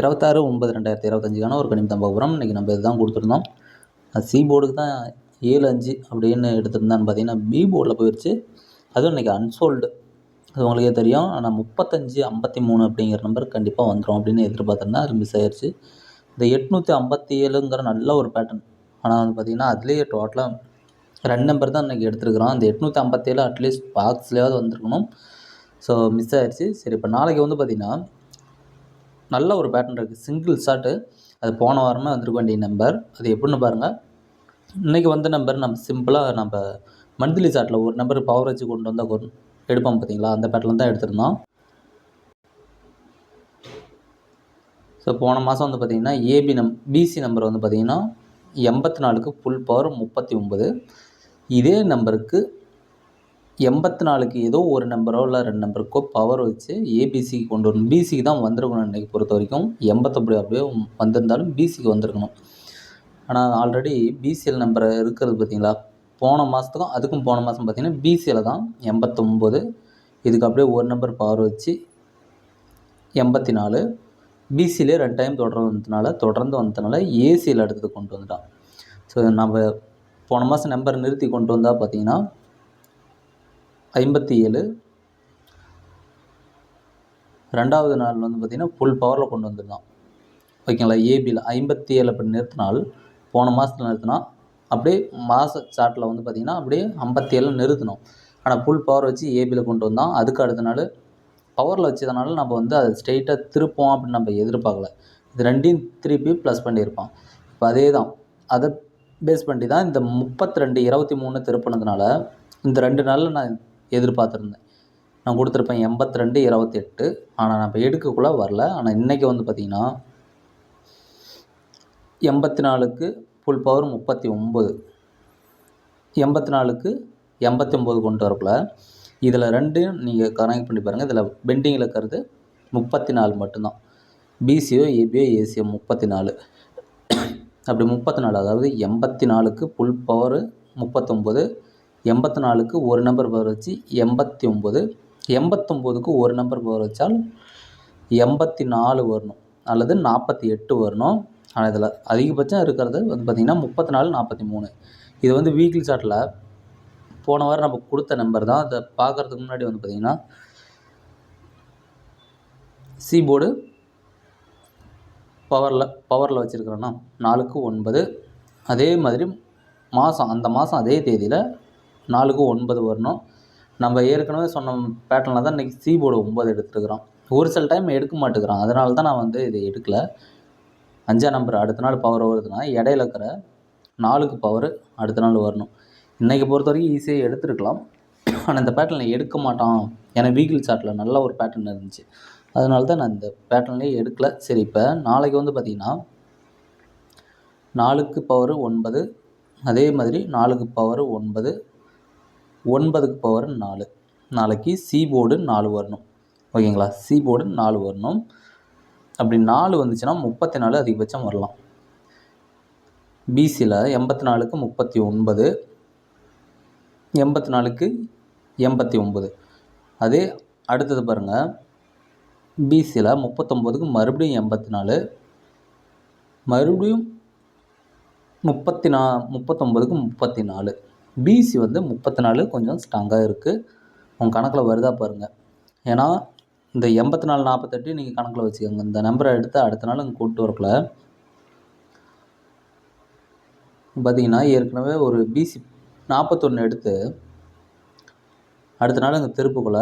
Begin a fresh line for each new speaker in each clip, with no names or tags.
இருபத்தாறு ஒன்பது ரெண்டாயிரத்தி இருபத்தஞ்சுக்கான ஒரு கணிப்பு தான் இன்றைக்கி நம்ம இதுதான் கொடுத்துருந்தோம். அது சி போர்டுக்கு தான் ஏழு அஞ்சு அப்படின்னு எடுத்திருந்தான்னு பார்த்தீங்கன்னா பி போர்டில் போயிடுச்சு அதுவும் இன்றைக்கி அன்சோல்டு அது உங்களுக்கே தெரியும். ஆனால் முப்பத்தஞ்சு ஐம்பத்தி மூணு அப்படிங்கிற நம்பர் கண்டிப்பாக வந்துடும் அப்படின்னு எதிர்பார்த்துருந்தா அது மிஸ் ஆயிடுச்சு இந்த எட்நூற்றி ஐம்பத்தி ஏழுங்கிற நல்ல ஒரு பேட்டர்ன் ஆனால் வந்து பார்த்திங்கன்னா அதுலேயே டோட்டலாக ரெண்டு நம்பர் தான் இன்றைக்கி எடுத்துருக்குறோம். அந்த எட்நூற்றி ஐம்பத்தேழு அட்லீஸ்ட் பாக்ஸ்லேயாவது வந்திருக்கணும். ஸோ மிஸ் ஆயிடுச்சு சரி இப்போ நாளைக்கு வந்து பார்த்திங்கன்னா நல்ல ஒரு பேட்டர்ன் இருக்குது சிங்கிள் ஷாட்டு அது போன வாரமே வந்திருக்க வேண்டிய நம்பர் அது எப்படின்னு பாருங்கள் இன்றைக்கி வந்த நம்பர் நம்ம சிம்பிளாக நம்ம மந்த்லி சார்ட்டில் ஒரு நம்பர் பவர் வச்சு கொண்டு வந்தால் கொண்டு எடுப்போம் பார்த்தீங்களா அந்த பேட்டர்ல தான் எடுத்திருந்தோம். ஸோ போன மாதம் வந்து பார்த்திங்கன்னா ஏபி நம் பிசி நம்பர் வந்து பார்த்திங்கன்னா எண்பத்தி நாலுக்கு ஃபுல் பவர் முப்பத்தி ஒம்பது இதே நம்பருக்கு எண்பத்தி நாலுக்கு ஏதோ ஒரு நம்பரோ இல்லை ரெண்டு நம்பருக்கோ பவர் வச்சு ஏபிசிக்கு கொண்டு வரணும். பிசிக்கு தான் வந்திருக்கணும் இன்றைக்கி பொறுத்த வரைக்கும். எண்பத்தொம்பது அப்படியே வந்திருந்தாலும் பிசிக்கு வந்திருக்கணும். ஆனால் ஆல்ரெடி பிசிஎல் நம்பர் இருக்கிறது பார்த்தீங்களா? போன மாதத்துக்கும் அதுக்கும் போன மாதம் பார்த்தீங்கன்னா பிசியில் தான் எண்பத்தொம்போது. இதுக்கு அப்படியே ஒரு நம்பர் பவர் வச்சு எண்பத்தி நாலு. பிசிலே ரெண்டு டைம் தொடர்ந்து வந்ததுனால தொடர்ந்து வந்ததுனால ஏசியில் அடுத்தது கொண்டு வந்துட்டான். ஸோ நம்ம போன மாதம் நம்பர் நிறுத்தி கொண்டு வந்தால் பார்த்தீங்கன்னா ஐம்பத்தி ஏழு. ரெண்டாவது நாள் வந்து பார்த்திங்கன்னா ஃபுல் பவரில் கொண்டு வந்துருந்தான் ஓகேங்களா? ஏபியில் ஐம்பத்தி ஏழு அப்படி நிறுத்தினால் போன மாதத்தில் நிறுத்தினா அப்படியே மாத சார்ட்டில் வந்து பார்த்திங்கன்னா அப்படியே ஐம்பத்தி ஏழு நிறுத்தணும். ஆனால் ஃபுல் பவர் வச்சு ஏபியில் கொண்டு வந்தோம் அதுக்கு அடுத்த நாள் பவரில் வச்சதுனால நம்ம வந்து அதை ஸ்ட்ரெயிட்டாக திருப்போம் அப்படின்னு நம்ம எதிர்பார்க்கல. இது ரெண்டையும் திருப்பி ப்ளஸ் பண்ணியிருப்பான். இப்போ அதே தான் அதை பேஸ் பண்ணி தான் இந்த முப்பத்தி ரெண்டு இருபத்தி மூணு திருப்பினதுனால இந்த ரெண்டு நாளில் நான் எதிர்பார்த்துருந்தேன். நான் கொடுத்துருப்பேன் எண்பத்தி ரெண்டு இருபத்தி எட்டு ஆனால் நம்ம எடுக்கக்குள்ளே வரல. ஆனால் இன்றைக்கி வந்து பார்த்திங்கன்னா எண்பத்தி நாலுக்கு ஃபுல் பவர் முப்பத்தி ஒம்பது எண்பத்தி நாலுக்கு எண்பத்தி ஒம்பது கொண்டு வரக்குள்ள இதில் ரெண்டையும் நீங்கள் கனெக்ட் பண்ணி பாருங்கள் இதில் பெண்டிங்கில் இருக்கிறது முப்பத்தி நாலு மட்டும்தான் பிசிஓ ஏபிஓ ஏசிஓ முப்பத்தி நாலு அப்படி முப்பத்தி நாலு அதாவது எண்பத்தி நாலுக்கு ஃபுல் பவரு முப்பத்தொம்போது. எண்பத்தி நாலுக்கு ஒரு நம்பர் பவர் வச்சு எண்பத்தி ஒம்பது எண்பத்தொம்போதுக்கு ஒரு நம்பர் பவர் வச்சால் எண்பத்தி நாலு வரணும். அல்லது நாற்பத்தி எட்டு வரணும். ஆனால் இதில் அதிகபட்சம் இருக்கிறது வந்து பார்த்திங்கன்னா முப்பத்தி நாலு நாற்பத்தி மூணு. இது வந்து வீக்லி சார்ட்டில் போன வாரம் நம்ம கொடுத்த நம்பர் தான். அதை பார்க்குறதுக்கு முன்னாடி வந்து பார்த்திங்கன்னா சி போர்டு பவரில் பவரில் வச்சுருக்கிறோன்னா நாலுக்கு ஒன்பது. அதே மாதிரி மாதம் அந்த மாதம் அதே தேதியில் நாலுக்கு ஒன்பது வரணும். நம்ம ஏற்கனவே சொன்ன பேட்டர்னில் தான் இன்றைக்கி சி போர்டு ஒம்பது எடுத்துருக்குறோம். ஒரு சில டைம் எடுக்க மாட்டேங்கிறோம் அதனால தான் நான் வந்து இதை எடுக்கலை. அஞ்சாம் நம்பர் அடுத்த நாள் பவர் வருதுன்னா இடையில இருக்கிற நாலுக்கு பவர் அடுத்த நாள் வரணும். இன்றைக்கி பொறுத்த வரைக்கும் ஈஸியாக எடுத்துருக்கலாம். ஆனால் இந்த பேட்டர்னில் எடுக்க மாட்டான். ஏன்னா வீக்கிள் சார்ட்டில் நல்ல ஒரு பேட்டர்ன் இருந்துச்சு. அதனால தான் நான் இந்த பேட்டர்ன்லேயே எடுக்கல. சரி இப்போ நாளைக்கு வந்து பார்த்திங்கன்னா நாலுக்கு பவர் ஒன்பது அதே மாதிரி நாலுக்கு பவர் ஒன்பது ஒன்பதுக்கு பவர் நாலு. நாளைக்கு சி போர்டு நாலு வரணும். ஓகேங்களா? சி போர்டு நாலு வரணும். அப்படி நாலு வந்துச்சுன்னா முப்பத்தி நாலு அதிகபட்சம் வரலாம். பிசியில் எண்பத்தி நாலுக்கு முப்பத்தி ஒன்பது எண்பத்தி நாலுக்கு எண்பத்தி ஒம்பது அதே அடுத்தது பாருங்கள் பிசியில் முப்பத்தொம்போதுக்கு மறுபடியும் எண்பத்தி நாலு மறுபடியும் முப்பத்தி நா முப்பத்தொம்போதுக்கு முப்பத்தி நாலு பிசி வந்து முப்பத்தி நாலு கொஞ்சம் ஸ்ட்ராங்காக இருக்குது உங்கள் கணக்கில் வருதா பாருங்கள் ஏன்னா இந்த எண்பத்தி நாலு நாற்பத்தெட்டு நீங்கள் கணக்கில் வச்சுக்கோங்க. இந்த நம்பரை எடுத்து அடுத்த நாள் இங்கே கூப்பிட்டு வரக்குள்ள பார்த்தீங்கன்னா ஏற்கனவே ஒரு பிசி நாற்பத்தொன்று எடுத்து அடுத்த நாள் இங்கே திருப்புக்குள்ள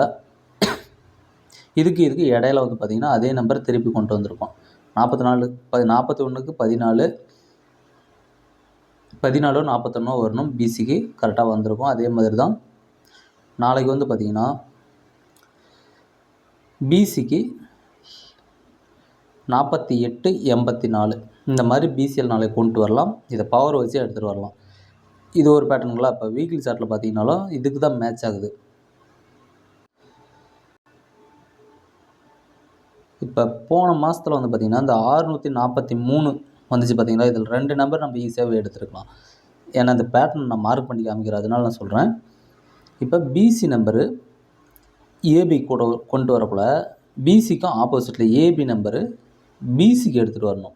இதுக்கு இதுக்கு இடையில வந்து பார்த்திங்கன்னா அதே நம்பர் திருப்பி கொண்டு வந்திருக்கோம். நாற்பத்தி நாலு ப நாற்பத்தி ஒன்றுக்கு பதினாலு பதினாலோ நாற்பத்தொன்னோ வரணும் பிசிக்கு கரெக்டாக வந்திருக்கும். அதே மாதிரி தான் நாளைக்கு வந்து பார்த்திங்கன்னா பிசிக்கு நாற்பத்தி எட்டு எண்பத்தி நாலு. இந்த மாதிரி பிசிஎல் நாளைக்கு கொண்டு வரலாம். இதை பவர் வச்சு எடுத்துகிட்டு வரலாம். இது ஒரு பேட்டர்னுங்களா இப்போ வீக்லி சார்ட்டில் பார்த்தீங்கனாலும் இதுக்கு தான் மேட்ச் ஆகுது. இப்போ போன மாதத்தில் வந்து பார்த்திங்கன்னா இந்த ஆறுநூற்றி நாற்பத்தி மூணு வந்துச்சு பார்த்தீங்களா? இதில் ரெண்டு நம்பர் நம்ம ஈஸியாகவே எடுத்துருக்கலாம். ஏன்னா அந்த பேட்டர்ன் நான் மார்க் பண்ணி காமிக்கிறேன் அதனால நான் சொல்கிறேன் இப்போ பிசி நம்பரு ஏபி கூட கொண்டு வரக்குள்ள பிசிக்கும் ஆப்போசிட்டில் ஏபி நம்பரு பிசிக்கு எடுத்துகிட்டு வரணும்.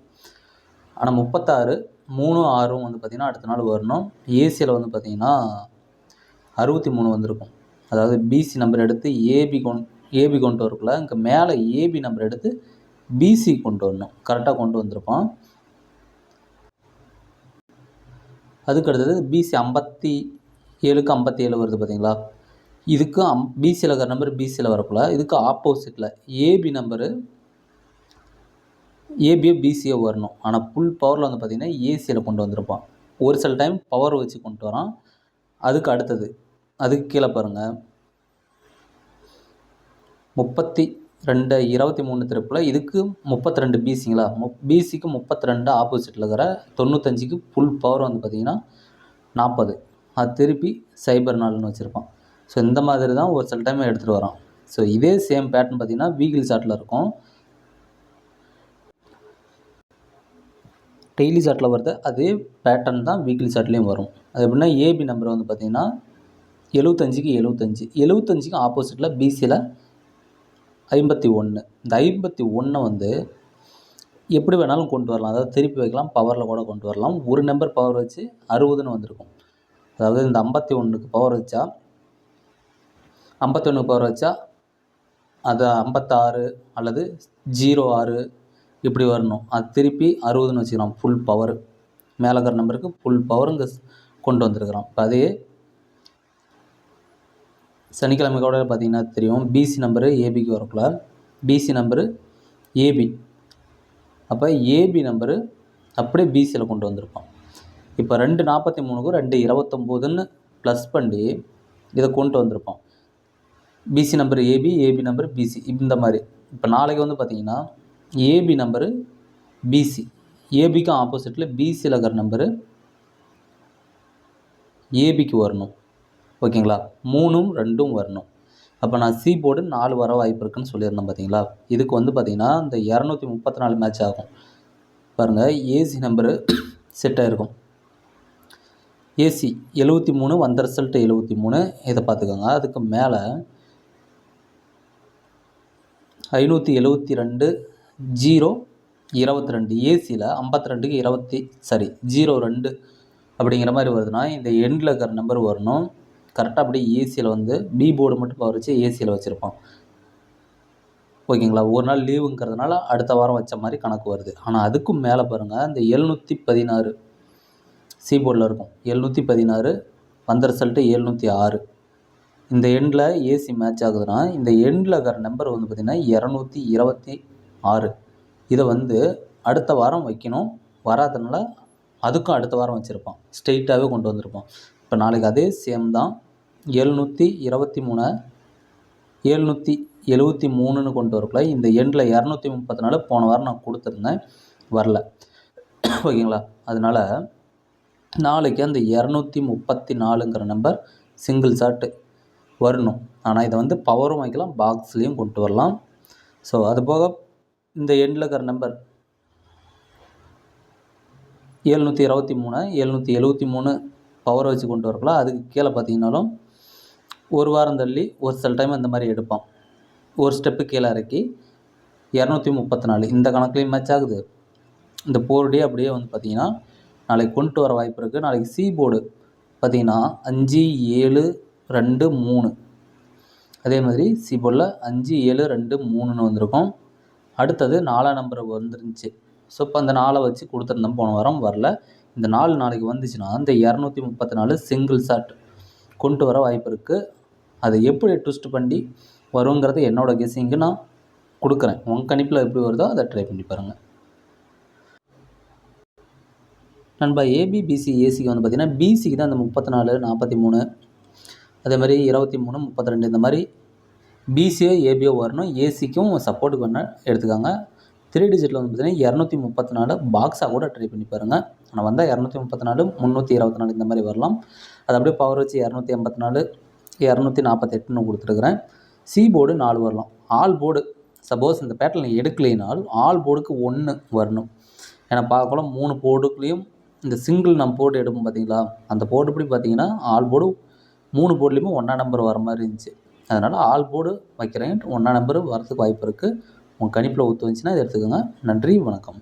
ஆனால் முப்பத்தாறு மூணு ஆறும் வந்து பார்த்திங்கன்னா அடுத்த நாள் வரணும். ஏசியில் வந்து பார்த்திங்கன்னா அறுபத்தி மூணு வந்திருக்கும். அதாவது பிசி நம்பர் எடுத்து ஏபி கொண் ஏபி கொண்டு வரக்குள்ள இங்கே மேலே ஏபி நம்பர் எடுத்து பிசி கொண்டு வரணும். கரெக்டாக கொண்டு வந்திருப்போம் அதுக்கு அடுத்தது பிசி ஐம்பத்தி ஏழுக்கு ஐம்பத்தி ஏழு வருது பார்த்தீங்களா? இதுக்கு அம் பிசியில் இருக்கிற நம்பர் பிசியில் வரக்குள்ள இதுக்கு ஆப்போசிட்டில் ஏபி நம்பரு ஏபியோ பிசியோ வரணும். ஆனால் ஃபுல் பவரில் வந்து பார்த்திங்கன்னா ஏசியில் கொண்டு வந்திருப்பான். ஒரு சில டைம் பவர் வச்சு கொண்டு வரான். அதுக்கு அடுத்தது அதுக்கு கீழே பாருங்கள் முப்பத்தி ரெண்டு இருபத்தி மூணு திருப்பில் இதுக்கு முப்பத்தி ரெண்டு பிசிங்களா முப் பிசிக்கு முப்பத்தி ரெண்டு ஆப்போசிட்டில் இருக்கிற தொண்ணூத்தஞ்சுக்கு ஃபுல் பவர் வந்து பார்த்திங்கன்னா நாற்பது. அது திருப்பி சைபர் நாள்னு வச்சுருப்பான். ஸோ இந்த மாதிரி தான் ஒரு சில டைம் எடுத்துகிட்டு வரான். ஸோ இதே சேம் பேட்டர்ன் பார்த்திங்கன்னா வீகிள் சாட்டில் இருக்கும். டெய்லி சாட்டில் வருது. அதே பேட்டர்ன் தான் வீக்லி சாட்லேயும் வரும். அது எப்படின்னா ஏபி நம்பர் வந்து பார்த்திங்கன்னா எழுபத்தஞ்சுக்கு எழுபத்தஞ்சி. எழுபத்தஞ்சுக்கு ஆப்போசிட்டில் பிசியில் ஐம்பத்தி ஒன்று இந்த ஐம்பத்தி ஒன்றை வந்து எப்படி வேணாலும் கொண்டு வரலாம். அதாவது திருப்பி வைக்கலாம் பவரில் கூட கொண்டு வரலாம். ஒரு நம்பர் பவர் வச்சு அறுபதுன்னு வந்திருக்கும். அதாவது இந்த ஐம்பத்தி ஒன்றுக்கு பவர் வச்சா ஐம்பத்தி ஒன்றுக்கு பவர் வச்சா அது ஐம்பத்தாறு அல்லது ஜீரோ ஆறு இப்படி வரணும். அது திருப்பி அறுபதுன்னு வச்சுக்கலாம் ஃபுல் பவர் மேலே இருக்கிற நம்பருக்கு ஃபுல் பவர் இங்கே கொண்டு வந்திருக்கிறோம். இப்போ அதே சனிக்கிழமை கூட பார்த்தீங்கன்னா தெரியும். பிசி நம்பரு ஏபிக்கு வரக்குள்ள பிசி நம்பரு ஏபி அப்போ ஏபி நம்பரு அப்படியே பிசியில் கொண்டு வந்திருப்பான். இப்போ ரெண்டு நாற்பத்தி மூணுக்கும் ரெண்டு இருபத்தொம்போதுன்னு ப்ளஸ் பண்ணி இதை கொண்டு வந்திருப்பான். PC number AB AB number PC இந்த மாதிரி. இப்போ நாளைக்கு வந்து பார்த்தீங்கன்னா ஏபி நம்பரு பிசி ஏபிக்கும் ஆப்போசிட்டில் பிசியில் இருக்கிற நம்பரு ஏபிக்கு வரணும். ஓகேங்களா? மூணும் ரெண்டும் வரணும். அப்போ நான் சி போர்டு நாலு வர வாய்ப்பு இருக்குன்னு சொல்லியிருந்தேன் பார்த்தீங்களா இதுக்கு வந்து பார்த்தீங்கன்னா இந்த இரநூத்தி முப்பத்தி நாலு மேட்ச் ஆகும் பாருங்கள் ஏசி நம்பரு செட் ஆகிருக்கும் ஏசி எழுபத்தி மூணு வந்த ரிசல்ட்டு எழுபத்தி மூணு இதை பார்த்துக்கோங்க. அதுக்கு மேலே ஐநூற்றி எழுபத்தி ரெண்டு ஜீரோ இருபத்தி ரெண்டு ஏசியில் ஐம்பத்தி ரெண்டுக்கு இருபத்தி சாரி ஜீரோ ரெண்டு அப்படிங்கிற மாதிரி வருதுன்னா இந்த எண்டில் இருக்கிற நம்பர் வரணும். கரெக்டாக அப்படியே ஏசியில் வந்து பி போர்டு மட்டும் பவர் வச்சு ஏசியில் வச்சுருப்போம். ஓகேங்களா? ஒரு நாள் லீவுங்கிறதுனால அடுத்த வாரம் வச்ச மாதிரி கணக்கு வருது. ஆனால் அதுக்கும் மேலே பாருங்கள் இந்த எழுநூற்றி பதினாறு சி போர்டில் இருக்கும். எழுநூற்றி பதினாறு வந்த ரிசல்ட்டு எழுநூற்றி ஆறு. இந்த எண்டில் ஏசி மேட்ச் ஆகுதுன்னா இந்த எண்டில் இருக்கிற நம்பர் வந்து பார்த்திங்கன்னா இரநூத்தி இருபத்தி ஆறு. இதை வந்து அடுத்த வாரம் வைக்கணும். வராதனால அதுக்கும் அடுத்த வாரம் வச்சுருப்பான் ஸ்ட்ரெயிட்டாகவே கொண்டு வந்திருப்பான் இப்போ நாளைக்கு அதே சேம் தான். எழுநூற்றி இருபத்தி மூணு எழுநூற்றி எழுபத்தி மூணுன்னு கொண்டு வரக்குள்ள இந்த எண்டில் இரநூத்தி முப்பத்தி நாலு போன வாரம் நான் கொடுத்துருந்தேன். வரல. ஓகேங்களா? அதனால் நாளைக்கு அந்த இரநூத்தி முப்பத்தி நாலுங்கிற நம்பர் சிங்கிள் ஷாட்டு வரணும். ஆனால் இதை வந்து பவரும் வைக்கலாம் பாக்ஸ்லேயும் கொண்டு வரலாம். ஸோ அது போக இந்த எண்டில் இருக்கிற நம்பர் எழுநூற்றி இருபத்தி மூணு எழுநூற்றி எழுபத்தி மூணு பவரை வச்சு கொண்டு வரக்கலாம் அதுக்கு கீழே பார்த்தீங்கன்னாலும் ஒரு வாரம் தள்ளி ஒரு சில டைம் இந்த மாதிரி எடுப்போம். ஒரு ஸ்டெப்பு கீழே இறக்கி இரநூத்தி முப்பத்தி நாலு. இந்த கணக்குலேயும் மேட்ச் ஆகுது. இந்த போர்டே அப்படியே வந்து பார்த்திங்கன்னா நாளைக்கு கொண்டு வர வாய்ப்பு இருக்குது நாளைக்கு சி போர்டு பார்த்திங்கன்னா அஞ்சு ஏழு ரெண்டு மூணு. அதே மாதிரி சி போர்டில் அஞ்சு ஏழு ரெண்டு மூணுன்னு வந்திருக்கும். அடுத்தது நாலாம் நம்பர் வந்துருந்துச்சு. ஸோ இப்போ அந்த நாளை வச்சு கொடுத்துருந்தோம். போன வாரம் வரல. இந்த நாலு நாளைக்கு வந்துச்சுன்னா இந்த இரநூத்தி முப்பத்தி நாலு சிங்கிள் ஷாட் கொண்டு வர வாய்ப்பு இருக்குது அதை எப்படி ட்விஸ்ட் பண்ணி வருங்கிறது என்னோடய கெஸிங்கு நான் கொடுக்குறேன். உங்கள் கணிப்பில் எப்படி வருதோ அதை ட்ரை பண்ணி பாருங்கள் நண்பா ஏபிபிசி ஏசிக்கு வந்து பார்த்திங்கன்னா பிசிக்கு தான் அந்த முப்பத்தி நாலு நாற்பத்தி மூணு அதே மாதிரி இருபத்தி மூணு முப்பத்தி ரெண்டு இந்த மாதிரி பிசியோ ஏபியோ வரணும். ஏசிக்கும் சப்போர்ட்டுக்கு வேணால் எடுத்துக்காங்க. த்ரீ டிஜிட்டில் வந்து பார்த்திங்கன்னா இரநூத்தி முப்பத்தி நாலு பாக்ஸாக கூட ட்ரை பண்ணி பாருங்கள் ஆனால் வந்தால் இரநூத்தி முப்பத்தி நாலு முந்நூற்றி இருபத்தி நாலு இந்த மாதிரி வரலாம். அது அப்படியே பவர் வச்சு இரநூத்தி எண்பத்தி நாலு இரநூத்தி நாற்பத்தெட்டுன்னு கொடுத்துருக்குறேன். சி போர்டு நாலு வரலாம். ஆல் போர்டு சப்போஸ் இந்த பேட்டர்ன் எடுக்கலைனாலும் ஆல் போர்டுக்கு ஒன்று வரணும். ஏன்னா பார்க்கலாம் மூணு போர்டுக்குள்ளேயும் இந்த சிங்கிள் நம்ம போர்டு எடுப்போம் பார்த்தீங்களா அந்த போர்டு எப்படி பார்த்தீங்கன்னா ஆல் போர்டு மூணு போர்ட்லேயுமே ஒன்றா நம்பர் வர மாதிரி இருந்துச்சு. அதனால் ஆல் போர்டு வைக்கிறேன். ஒன்றா நம்பர் வரதுக்கு வாய்ப்பு இருக்குது உங்கள் கணிப்பில் ஒத்து வந்துச்சுன்னா இதை எடுத்துக்கோங்க. நன்றி வணக்கம்.